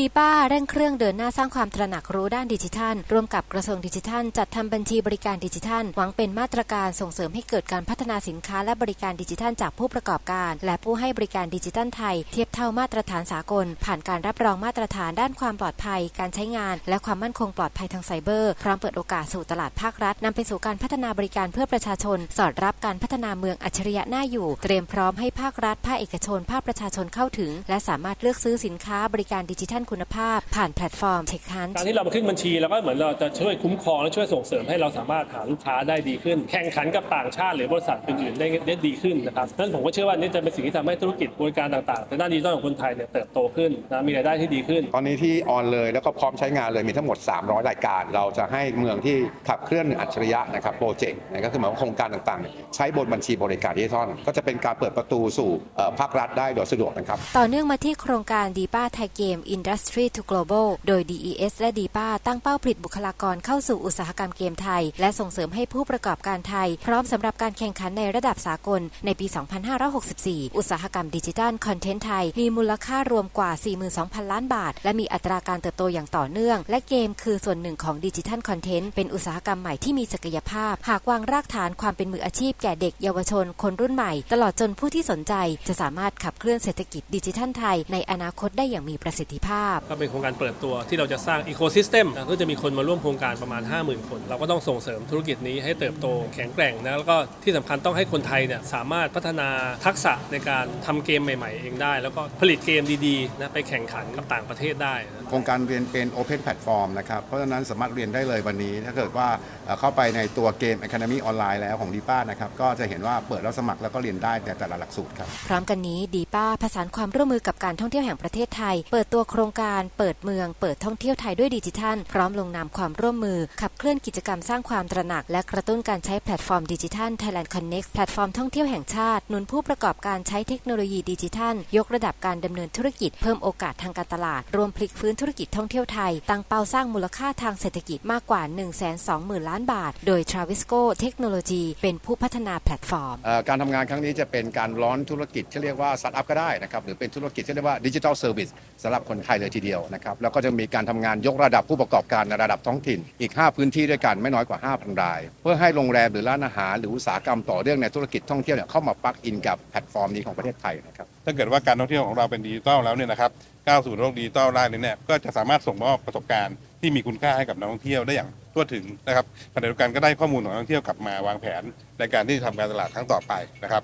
ดีป้าเร่งเครื่องเดินหน้าสร้างความตระหนักรู้ด้านดิจิทัล ร่วมกับกระทรวงดิจิทัล จัดทำบัญชีบริการดิจิทัล หวังเป็นมาตรการส่งเสริมให้เกิดการพัฒนาสินค้าและบริการดิจิทัล จากผู้ประกอบการ และผู้ให้บริการดิจิทัลไทย เทียบเท่ามาตรฐานสากล ผ่านการรับรองมาตรฐานด้านความปลอดภัย การใช้งาน และความมั่นคงปลอดภัยทางไซเบอร์ พร้อมเปิดโอกาสสู่ตลาดภาครัฐนำไปสู่การพัฒนาบริการเพื่อประชาชน สอดรับการพัฒนาเมืองอัจฉริยะน่าอยู่ เตรียมพร้อมให้ภาครัฐภาคเอกชนภาคประชาชนเข้าถึง และสามารถเลือกซื้อสินค้าบริการดิจิทัลคุณภาพ ผ่านแพลตฟอร์ม Tech Hunt การที่เรามาขึ้นบัญชีเราก็เหมือนเราจะช่วยคุ้มครองและช่วยส่งเสริมให้เราสามารถหาลูกค้าได้ดีขึ้น แข่งขันกับต่างชาติหรือบริษัทอื่นๆได้ได้ดีขึ้นนะครับนั้นผมก็เชื่อว่านี่จะเป็นสิ่งที่ทำให้ธุรกิจบริการต่างๆในด้านดิจิทัลของคนไทยเนี่ยเติบโตขึ้นนะมีรายได้ที่ดีขึ้น ตอนนี้ที่ออนเลยแล้วก็พร้อมใช้งานเลยมีทั้งหมด 300 รายการ เราจะให้เมืองที่ขับเคลื่อนอัจฉริยะนะครับโปรเจกต์นะก็คือหมายว่าโครงการต่างๆเนี่ยใช้บนบัญชีบริการดิจิทัลก็จะเป็นการเปิดประตูสู่เอ่อภาครัฐได้โดยสะดวกนะครับต่อเนื่องมาที่โครงการดีป้าไทยเกม Industry to Global โดย DES และดีป้าตั้งเป้าผลิตบุคลากรเข้าสู่อุตสาหกรรมเกมไทย และส่งเสริมให้ผู้ประกอบการไทย พร้อมสำหรับการแข่งขันในระดับสากลในปี 2564 อุตสาหกรรมดิจิทัลคอนเทนต์ไทย มีมูลค่ารวมกว่า 42,000 ล้านบาท และมีอัตราการเติบโตอย่างต่อเนื่อง และเกมคือส่วนหนึ่งของดิจิทัลคอนเทนต์เป็นอุตสาหกรรมใหม่ที่มีศักยภาพ หากวางรากฐานความเป็นมืออาชีพแก่เด็กเยาวชน คนรุ่นใหม่ ตลอดจนผู้ที่สนใจ จะสามารถขับเคลื่อนเศรษฐกิจดิจิทัลไทย ในอนาคตได้อย่างมีประสิทธิภาพาพ ก็เป็นโครงการเปิดตัวที่เราจะสร้างอีโคซิสเต็มนะก็จะมีคนมาร่วมโครงการประมาณ 50,000 คน เราก็ต้องส่งเสริมธุรกิจนี้ให้เติบโตแข็งแกร่งนะแล้วก็ที่สำคัญต้องให้คนไทยเนี่ยสามารถพัฒนาทักษะในการทำเกมใหม่ ๆ เองได้ แล้วก็ผลิตเกมดีๆนะไปแข่งขันกับต่างประเทศได้นะโครงการเรียนเป็น Open Platform นะครับเพราะฉะนั้นสามารถเรียนได้เลยวันนี้ ถ้าเกิดว่าเอ่อเข้าไปในตัวเกม Academy ออนไลน์แล้วของดีป้านะครับก็จะเห็นว่าเปิดแล้วสมัครแล้วก็เรียนได้แต่แต่ละหลักสูตรครับพร้อมกันนี้ดีป้าผสานความร่วมมือกับการท่องเที่ยวแห่งประเทศไทย เปิดตัวโครงการเปิดเมืองเปิดท่องเที่ยวไทยด้วยดิจิทัล พร้อมลงนามความร่วมมือ ขับเคลื่อนกิจกรรมสร้างความตระหนัก และกระตุ้นการใช้แพลตฟอร์มดิจิทัล Thailand Connect แพลตฟอร์มท่องเที่ยวแห่งชาติหนุนผู้ประกอบการใช้เทคโนโลยีดิจิทัล ยกระดับการดำเนินธุรกิจเพิ่มโอกาสทางการตลาด รวมพลิกฟื้นธุรกิจท่องเที่ยวไทย ตั้งเป้าสร้างมูลค่าทางเศรษฐกิจมากกว่า 120,000 ล้านบาท โดย Travisco Technology เป็นผู้พัฒนาแพลตฟอร์ม การทำงานครั้งนี้จะเป็นการร้อนธุรกิจที่เรียกว่าสตาร์ทอัพก็ได้นะครับหรือเป็นธุรกิจที่เรียกว่าดิจิทัลเซอร์วิสสำหรับคนไทยเลยทีเดียวนะครับแล้วก็จะมีการทำงานยกระดับผู้ประกอบการในระดับท้องถิ่นอีก 5 พื้นที่ด้วยกันไม่น้อยกว่า 5,000 ราย เพื่อให้โรงแรมหรือร้านอาหารหรืออุตสาหกรรมต่อเนื่องในธุรกิจท่องเที่ยวเนี่ยเข้ามาปลักอินกับแพลตฟอร์มนี้ของประเทศไทยนะครับถ้าเกิดว่าการท่องเที่ยวของเราเป็นดิจิทัลแล้วเนี่ยนะครับก้าวสู่โลกดิจิทัลได้เนี่ยก็จะสามารถส่งมอบประสบการณ์ที่มีคุณค่าให้กับนักท่องเที่ยวได้อย่างทั่วถึงนะครับขณะเดียวกันก็ได้ข้อมูลของนักท่องเที่ยวกลับมาวางแผน ในการที่จะทำการตลาดครั้งต่อไปนะครับ